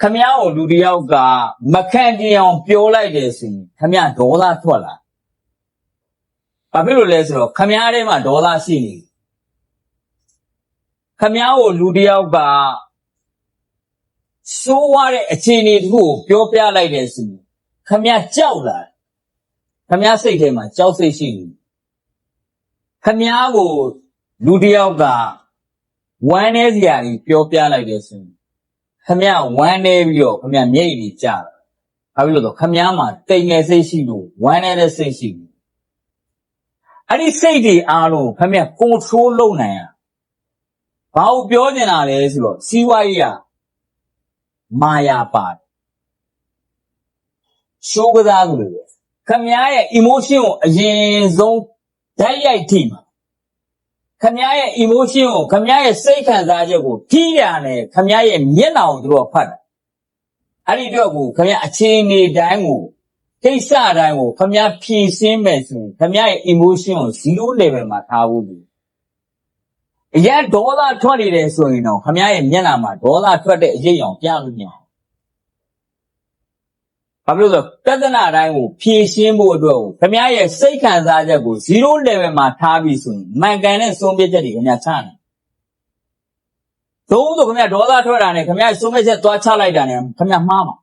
ခမည်းကိုလူတစ်ယောက်ကမခံကြင်အောင်ပြောလိုက်တယ်ဆိုရင်ခမည်းဒေါသထွက်လာဘာဖြစ်လို့လဲဆိုတော့ခမည်းထဲမှာဒေါသရှိနေတယ်ခမည်းကိုလူတစ်ယောက်ကစိုးရတဲ့အခြေအနေတစ်ခုကိုပြောပြလိုက်တယ်ဆိုရင်ခမည်းကြောက်လာတယ်ခမည်းစိတ်ထဲမှာကြောက်စိတ်ရှိနေတယ်ခမည်းကိုလူတစ်ယောက်ကဝမ်းနေစရာကြီးပြောပြလိုက်တယ်ဆိုရင် ခမရဝမ်းနေပြီးတော့ခမရမျက်ရည်တွေကျတာဘာဖြစ်လို့လဲဆိုတော့ခမရမှာတိမ်ငယ်စိတ်ရှိလို့ဝမ်းနေတဲ့စိတ်ရှိဘူးအဲ့ဒီစိတ်တွေအားလုံးခမရ control လုပ်နိုင်ရဘာကိုပြောနေတာလဲဆိုတော့စီးပွားရေးကမာယာပါတယ်ရှိုးကစားသူတွေပဲခမရရဲ့ emotion ကိုအရင်ဆုံးဓာတ်ရိုက်ထိမှာ ခမည်းရဲ့ emotion ကိုခမည်းရဲ့စိတ်ခံစားချက်ကိုကြီးရနဲ့ခမည်းရဲ့မျက်နှာကိုသူတို့ကဖတ်တာအဲ့ဒီတော့ကိုခမည်းအခြေအနေတိုင်းကိုကိစ္စတိုင်းကိုခမည်းဖြည့်ဆင်းမယ်ဆိုရင်ခမည်းရဲ့ emotion ကို0 level မှာထားဖို့ပြီအရင်ဒေါသထွက်နေတယ်ဆိုရင်တော့ခမည်းရဲ့မျက်နှာမှာဒေါသထွက်တဲ့အရေးအောင်ပြလို့မရ ဘူးဘာဖြစ်လို့လဲဆိုတော့ပြဿနာတိုင်းကိုဖြည့်ရှင်းဖို့အတွက်ကိုခမည်းရဲ့စိတ်ခံစားချက်ကို0 level မှာထားပြီးဆိုရင်မှန်ကန်တဲ့ဆုံးဖြတ်ချက်တွေခမည်းချနိုင်သုံးဆိုခမည်းဒေါသထွက်တာနဲ့ခမည်းဆုံးဖြတ်ချက်သွားချလိုက်တာနဲ့ခမည်းမှားမှာ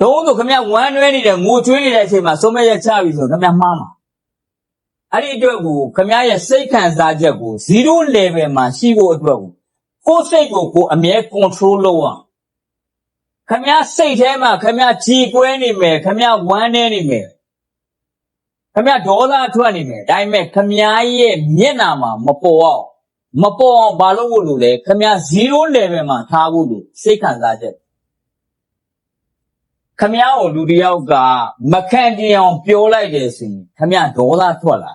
သုံးဆိုခမည်းဝမ်းနွဲနေတယ်ငိုချွေးနေတဲ့အချိန်မှာဆုံးဖြတ်ချက်ချပြီဆိုရင်ခမည်းမှားမှာအဲ့ဒီအတွက်ကိုခမည်းရဲ့စိတ်ခံစားချက်ကို0 level မှာရှိဖို့အတွက်ကိုကိုယ်စိတ်ကိုကိုယ်အမြဲ control လုပ်အောင် ခမည်းစိတ်ထဲမှာခမည်းကြည်ကွဲနေမယ်ခမည်းဝမ်းနေနေမယ်ခမည်းဒေါသထွက်နေမယ်ဒါပေမဲ့ခမည်းရဲ့မျက်နှာမှာမပေါ်အောင်မပေါ်အောင်ဘာလို့ဖို့လို့လဲခမည်း0 level မှာထားဖို့လို့စိတ်ခံစားချက်ခမည်းကိုလူတစ်ယောက်ကမခံကြင်အောင်ပြောလိုက်တယ်ဆိုရင်ခမည်းဒေါသထွက်လာ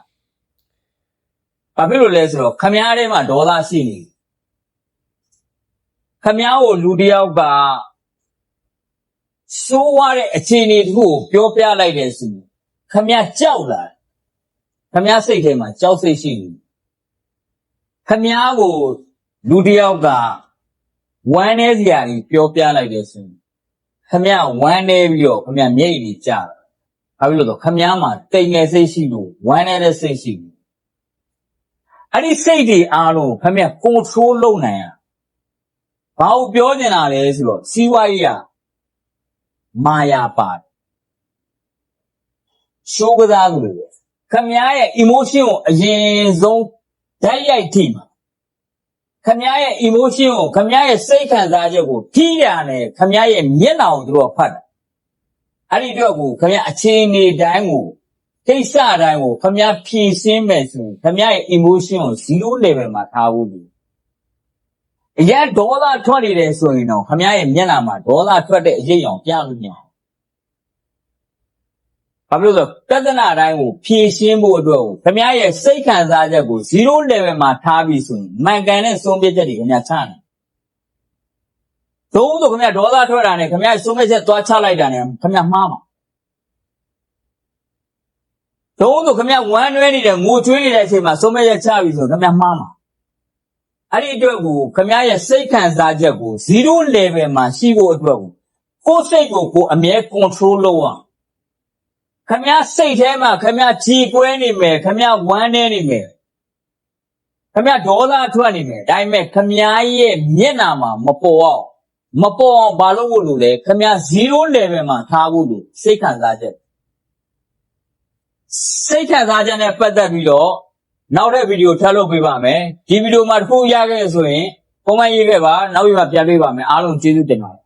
ဘာဖြစ်လို့လဲဆိုတော့ခမည်းထဲမှာဒေါသရှိနေတယ်ခမည်းကိုလူတစ်ယောက်က စိုးရတဲ့အခြေအနေတစ်ခုကိုပြောပြလိုက်တယ်ဆိုရင်ခမရကြောက်လာတယ်ခမရစိတ်ထဲမှာကြောက်စိတ်ရှိနေတယ်ခမရကိုလူတစ်ယောက်ကဝမ်းနေစရာကြီးပြောပြလိုက်တယ်ဆိုရင်ခမရဝမ်းနေပြီးတော့ခမရမျက်ရည်တွေကျတာဘာဖြစ်လို့လဲဆိုတော့ခမရမှာတိမ်ငယ်စိတ်ရှိလို့ဝမ်းနေတဲ့စိတ်ရှိဘူးအဲ့ဒီစိတ်တွေအားလုံးခမရ control လုပ်နိုင်ရဘာကိုပြောနေတာလဲဆိုတော့စီးပွားရေးက မာယာပါတယ်ရှိုးကစားသူတွေပဲခမည်းရဲ့ emotion ကိုအရင်ဆုံးဓာတ်ရိုက်ထိမှာခမည်းရဲ့ emotion ကိုခမည်းရဲ့စိတ်ခံစားချက်ကိုကြီးရနဲ့ခမည်းရဲ့မျက်နှာကိုသူတို့ကဖတ်တာအဲ့ဒီတော့ကိုခမည်းအခြေအနေတိုင်းကိုကိစ္စတိုင်းကိုခမည်းဖြည့်ဆင်းမယ်ဆိုရင်ခမည်းရဲ့ emotion ကို0 level မှာထားဖို့ပြီ အရင်ဒေါသထွက်နေတယ်ဆိုရင်တော့ခမည်းရဲ့မျက်နှာမှာဒေါသထွက်တဲ့အရေးအောင်ပြလို့မရဘူးဘာဖြစ်လို့လဲဆိုတော့ပြဿနာတိုင်းကိုဖြည့်ရှင်းဖို့အတွက်ကိုခမည်းရဲ့စိတ်ခံစားချက်ကို0 level မှာထားပြီးဆိုရင်မှန်ကန်တဲ့ဆုံးဖြတ်ချက်တွေခမည်းချနိုင်သုံးဆိုခမည်းဒေါသထွက်တာနဲ့ခမည်းဆုံးဖြတ်ချက်သွားချလိုက်တာနဲ့ခမည်းမှားမှာသုံးဆိုခမည်းဝမ်းနွဲနေတယ်ငိုချွေးနေတဲ့အချိန်မှာဆုံးဖြတ်ချက်ချပြီဆိုရင်ခမည်းမှားမှာ အဲ့ဒီအတွက်ကိုခမည်းရဲ့စိတ်ခံစားချက်ကို0 level မှာရှိဖို့အတွက်ကိုကိုယ်စိတ်ကိုကိုယ်အမြဲ control လုပ်အောင်ခမည်းစိတ်ထဲမှာခမည်းကြည်ကွဲနေမယ်ခမည်းဝမ်းနေနေမယ်ခမည်းဒေါသထွက်နေမယ်ဒါပေမဲ့ခမည်းရဲ့မျက်နှာမှာမပေါ်အောင်မပေါ်အောင်ဘာလို့လို့လဲခမည်း0 level မှာထားဖို့လို့စိတ်ခံစားချက်စိတ်ခံစားချက်နဲ့ပတ်သက်ပြီးတော့ နောက်တဲ့ဗီဒီယိုထပ်လုပ်ပေးပါမယ်ဒီဗီဒီယိုမှာတစ်ခုရခဲ့ဆိုရင် comment ရေးခဲ့ပါနောက်ပြီးမှပြန်ပေးပါမယ်အားလုံးကျေးဇူးတင်ပါတယ်